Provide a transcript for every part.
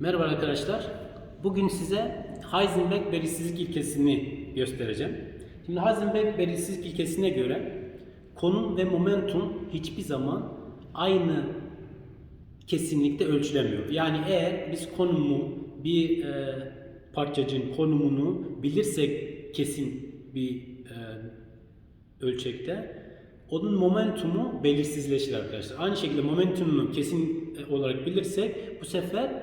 Merhaba arkadaşlar. Bugün size Heisenberg belirsizlik ilkesini göstereceğim. Şimdi Heisenberg belirsizlik ilkesine göre konum ve momentum hiçbir zaman aynı kesinlikte ölçülemiyor. Yani eğer biz konumu bir e, parçacığın konumunu bilirsek kesin bir e, ölçekte onun momentumu belirsizleşir arkadaşlar. Aynı şekilde momentumunu kesin e, olarak bilirsek bu sefer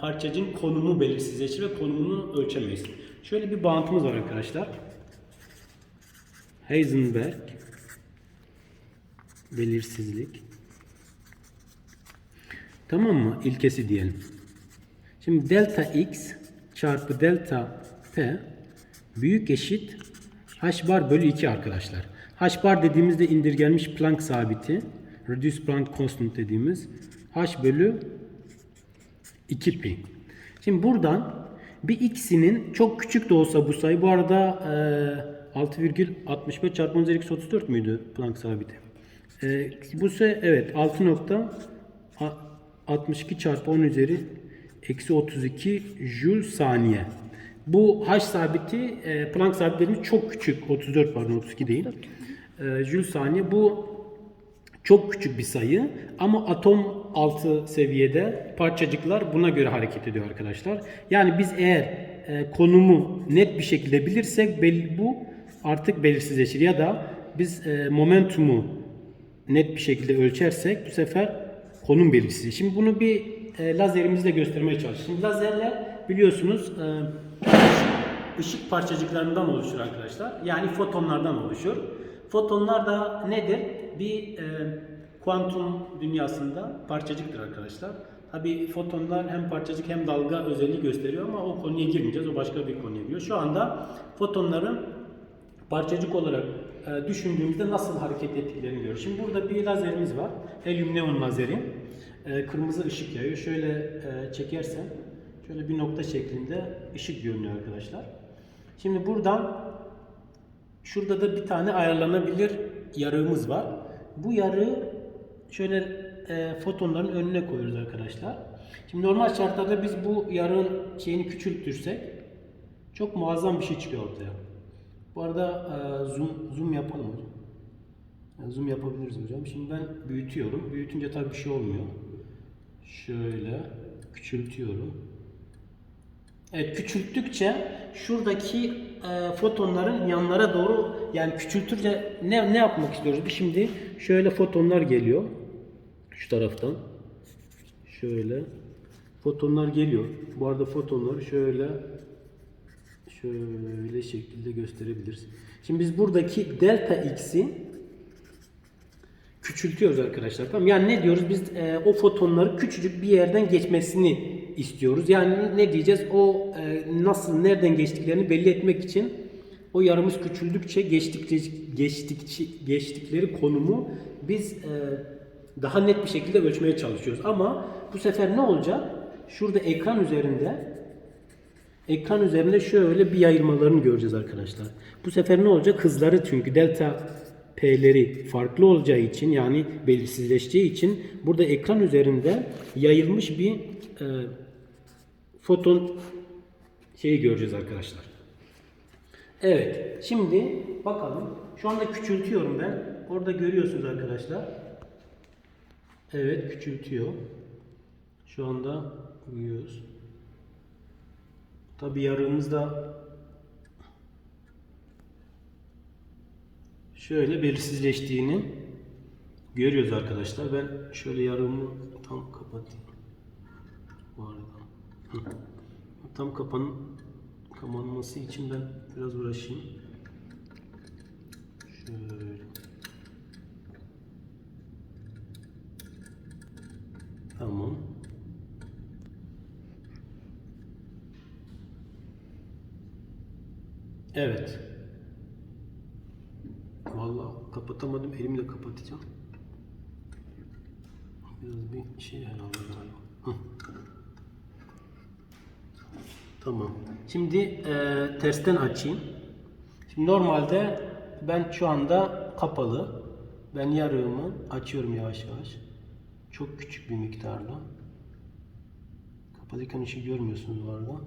parçacığın konumu belirsizleşir ve konumunu ölçemeyiz. Şöyle bir bağıntımız var arkadaşlar. Heisenberg belirsizlik Tamam mı? İlkesi diyelim. Şimdi delta x çarpı delta t büyük eşit h bar bölü 2 arkadaşlar. h bar dediğimizde indirgenmiş Planck sabiti. Reduced Planck constant dediğimiz h bölü 2 pi. Şimdi buradan bir x'inin çok küçük de olsa bu sayı bu arada e, 6,65 çarpı 10 üzeri eksi 34 müydü Planck sabiti? E, bu ise evet 6.62 çarpı 10 üzeri eksi 32 jül saniye. Bu h sabiti e, Planck sabitlerimiz çok küçük 34 pardon 32 değil. E, jül saniye bu çok küçük bir sayı ama atom altı seviyede parçacıklar buna göre hareket ediyor arkadaşlar. Yani biz eğer e, konumu net bir şekilde bilirsek bu artık belirsizleşir ya da biz e, momentumu net bir şekilde ölçersek bu sefer konum belirsizleşir. Şimdi bunu bir e, lazerimizle göstermeye çalışacağım. Lazerler biliyorsunuz e, ışık parçacıklarından oluşur arkadaşlar. Yani fotonlardan oluşur. Fotonlar da nedir? Bir e, kuantum dünyasında parçacıktır arkadaşlar. Tabi fotonlar hem parçacık hem dalga özelliği gösteriyor ama o konuya girmeyeceğiz. O başka bir konuya giriyor. Şu anda fotonların parçacık olarak e, düşündüğümüzde nasıl hareket ettiklerini görüyoruz. Şimdi burada bir lazerimiz var. Helyum neon lazeri. E, kırmızı ışık yayıyor. Şöyle e, çekersem şöyle bir nokta şeklinde ışık görünüyor arkadaşlar. Şimdi buradan Şurada da bir tane ayarlanabilir yarığımız var. Bu yarığı şöyle e, fotonların önüne koyuyoruz arkadaşlar. Şimdi normal şartlarda biz bu yarığın şeyini küçültürsek çok muazzam bir şey çıkıyor ortaya. Bu arada e, zoom zoom yapalım hocam. Yani zoom yapabiliriz hocam. Şimdi ben büyütüyorum. Büyütünce tabii bir şey olmuyor. Şöyle küçültüyorum. Evet küçülttükçe şuradaki e, fotonların yanlara doğru yani küçültünce ne ne yapmak istiyoruz? Bir şimdi şöyle fotonlar geliyor şu taraftan. Şöyle fotonlar geliyor. Bu arada fotonları şöyle şöyle şekilde gösterebiliriz. Şimdi biz buradaki delta x'i küçültüyoruz arkadaşlar. Tamam. Yani ne diyoruz? Biz e, o fotonları küçücük bir yerden geçmesini istiyoruz. Yani ne diyeceğiz? O e, nasıl nereden geçtiklerini belli etmek için o yarımız küçüldükçe geçtikçe geçtikçe geçtikleri konumu biz e, daha net bir şekilde ölçmeye çalışıyoruz. Ama bu sefer ne olacak? Şurada ekran üzerinde ekran üzerinde şöyle bir yayılmalarını göreceğiz arkadaşlar. Bu sefer ne olacak? Hızları çünkü delta P'leri farklı olacağı için yani belirsizleşeceği için burada ekran üzerinde yayılmış bir e, foton şeyi göreceğiz arkadaşlar. Evet. Şimdi bakalım. Şu anda küçültüyorum ben. Orada görüyorsunuz arkadaşlar. Evet küçültüyor. Şu anda uyuyoruz. Tabi yarığımızda şöyle belirsizleştiğini görüyoruz arkadaşlar. Ben şöyle yarığımı tam kapatayım. Bu arada. Tam kapan kapanması için ben biraz uğraşayım. Şöyle. Tamam. Evet. Vallahi kapatamadım. Elimle kapatacağım. Biraz bir şey herhalde galiba. Hı. Tamam. Şimdi e, tersten açayım. Şimdi normalde ben şu anda kapalı. Ben yarığımı açıyorum yavaş yavaş. Çok küçük bir miktarla. Kapalıyken ışığı görmüyorsunuz bu arada.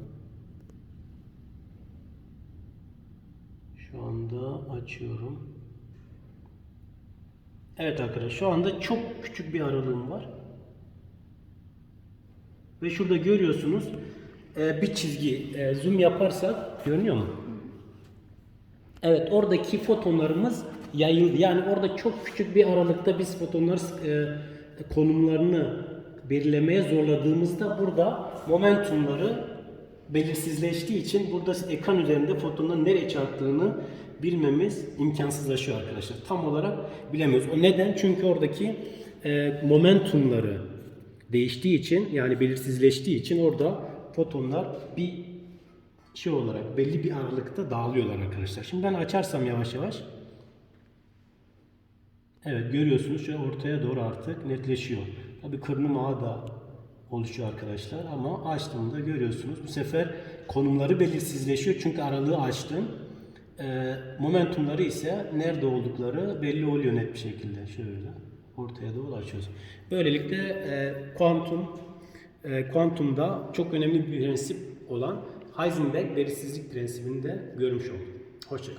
Şu anda açıyorum. Evet arkadaşlar şu anda çok küçük bir aralığım var. Ve şurada görüyorsunuz e, bir çizgi e, zoom yaparsak görünüyor mu? Evet oradaki fotonlarımız yayıldı. Yani orada çok küçük bir aralıkta biz fotonları e, konumlarını belirlemeye zorladığımızda burada momentumları belirsizleştiği için burada ekran üzerinde fotonun nereye çarptığını bilmemiz imkansızlaşıyor arkadaşlar. Tam olarak bilemiyoruz. O neden? Çünkü oradaki e, momentumları değiştiği için yani belirsizleştiği için orada fotonlar bir şey olarak belli bir aralıkta dağılıyorlar arkadaşlar. Şimdi ben açarsam yavaş yavaş Evet görüyorsunuz şöyle ortaya doğru artık netleşiyor. Tabi kırnım ağı da oluşuyor arkadaşlar ama açtığımda görüyorsunuz bu sefer konumları belirsizleşiyor çünkü aralığı açtım. Ee, momentumları ise nerede oldukları belli oluyor net bir şekilde. Şöyle ortaya doğru açıyoruz. Böylelikle e, kuantum e, kuantumda çok önemli bir prensip olan Heisenberg belirsizlik prensibini de görmüş olduk. Hoşçakalın.